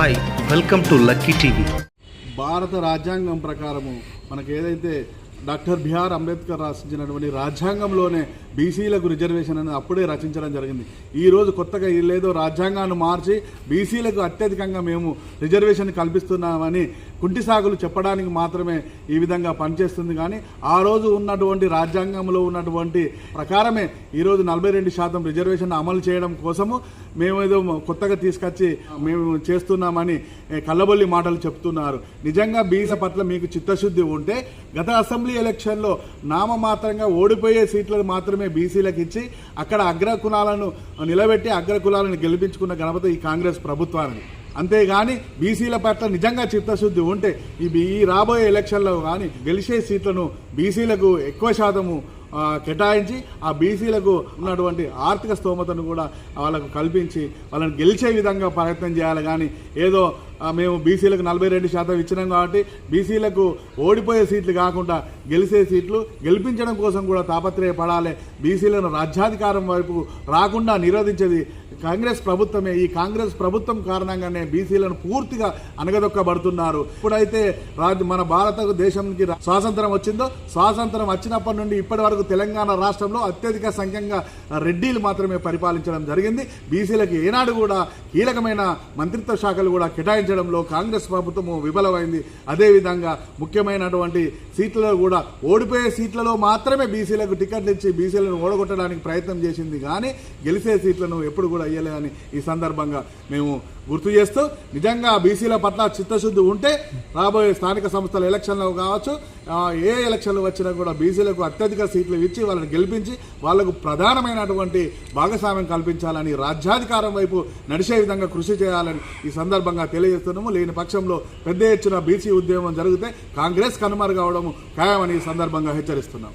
Hi welcome to lucky TV. భారత రాజ్యాంగం ప్రకారము మనకు ఏదైతే డాక్టర్ బిఆర్ అంబేద్కర్ రచించినటువంటి రాజ్యాంగంలోనే బీసీలకు రిజర్వేషన్ అనేది అప్పుడే రచించడం జరిగింది. ఈ రోజు కొత్తగా లేదో రాజ్యాంగాన్ని మార్చి బీసీలకు అత్యధికంగా మేము రిజర్వేషన్ కల్పిస్తున్నామని కుంటి సాగులు చెప్పడానికి మాత్రమే ఈ విధంగా పనిచేస్తుంది. కానీ ఆ రోజు ఉన్నటువంటి రాజ్యాంగంలో ఉన్నటువంటి ప్రకారమే ఈరోజు నలభై రెండు శాతం రిజర్వేషన్ అమలు చేయడం కోసము మేము ఏదో కొత్తగా తీసుకొచ్చి మేము చేస్తున్నామని కళ్ళబొల్లి కల్లబొల్లి మాటలు చెప్తున్నారు. నిజంగా బీసీ పట్ల మీకు చిత్తశుద్ధి ఉంటే గత అసెంబ్లీ ఎలక్షన్లో నామమాత్రంగా ఓడిపోయే సీట్లను మాత్రమే బీసీలకు ఇచ్చి అక్కడ అగ్రకులాలను నిలబెట్టి అగ్ర కులాలను గెలిపించుకున్న గణపతి ఈ కాంగ్రెస్ ప్రభుత్వానికి అంతేగాని బీసీల పట్ల నిజంగా చిత్తశుద్ధి ఉంటే ఈ రాబోయే ఎలక్షన్లో కానీ గెలిచే సీట్లను బీసీలకు ఎక్కువ శాతము కేటాయించి ఆ బీసీలకు ఉన్నటువంటి ఆర్థిక స్తోమతను కూడా వాళ్ళకు కల్పించి వాళ్ళని గెలిచే విధంగా ప్రయత్నం చేయాలి. కానీ ఏదో మేము బీసీలకు నలభై రెండు శాతం ఇచ్చినాం కాబట్టి బీసీలకు ఓడిపోయే సీట్లు కాకుండా గెలిచే సీట్లు గెలిపించడం కోసం కూడా తాపత్రయపడాలి. బీసీలను రాజ్యాధికారం వైపు రాకుండా నిరోధించేది కాంగ్రెస్ ప్రభుత్వమే. ఈ కాంగ్రెస్ ప్రభుత్వం కారణంగానే బీసీలను పూర్తిగా అనగదొక్కబడుతున్నారు. ఇప్పుడైతే రాజ్య మన భారతదేశానికి రా- స్వాతంత్రం వచ్చిందో స్వాతంత్రం వచ్చినప్పటి నుండి ఇప్పటి వరకు తెలంగాణ రాష్ట్రంలో అత్యధిక సంఖ్యంగా రెడ్డిలు మాత్రమే పరిపాలించడం జరిగింది. బీసీలకు ఏనాడు కూడా కీలకమైన మంత్రిత్వ శాఖలు కూడా కేటాయించడంలో కాంగ్రెస్ ప్రభుత్వం విఫలమైంది. అదేవిధంగా ముఖ్యమైనటువంటి సీట్లలో కూడా ఓడిపోయే సీట్లలో మాత్రమే బీసీలకు టికెట్లు ఇచ్చి బీసీలను ఓడగొట్టడానికి ప్రయత్నం చేసింది. కానీ గెలిచే సీట్లను ఎప్పుడు కూడా అయ్యలేదని ఈ సందర్భంగా మేము గుర్తు చేస్తూ నిజంగా బీసీల పట్ల చిత్తశుద్ధి ఉంటే రాబోయే స్థానిక సంస్థల ఎలక్షన్లో కావచ్చు ఏ ఎలక్షన్లు వచ్చినా కూడా బీసీలకు అత్యధిక సీట్లు ఇచ్చి వాళ్ళని గెలిపించి వాళ్ళకు ప్రధానమైనటువంటి భాగస్వామ్యం కల్పించాలని రాజ్యాధికారం వైపు నడిచే విధంగా కృషి చేయాలని ఈ సందర్భంగా తెలియజేస్తున్నాము. లేని పక్షంలో పెద్ద ఎత్తున బీసీ ఉద్యమం జరిగితే కాంగ్రెస్ కనుమరుగవడం ఖాయమని ఈ సందర్భంగా హెచ్చరిస్తున్నాం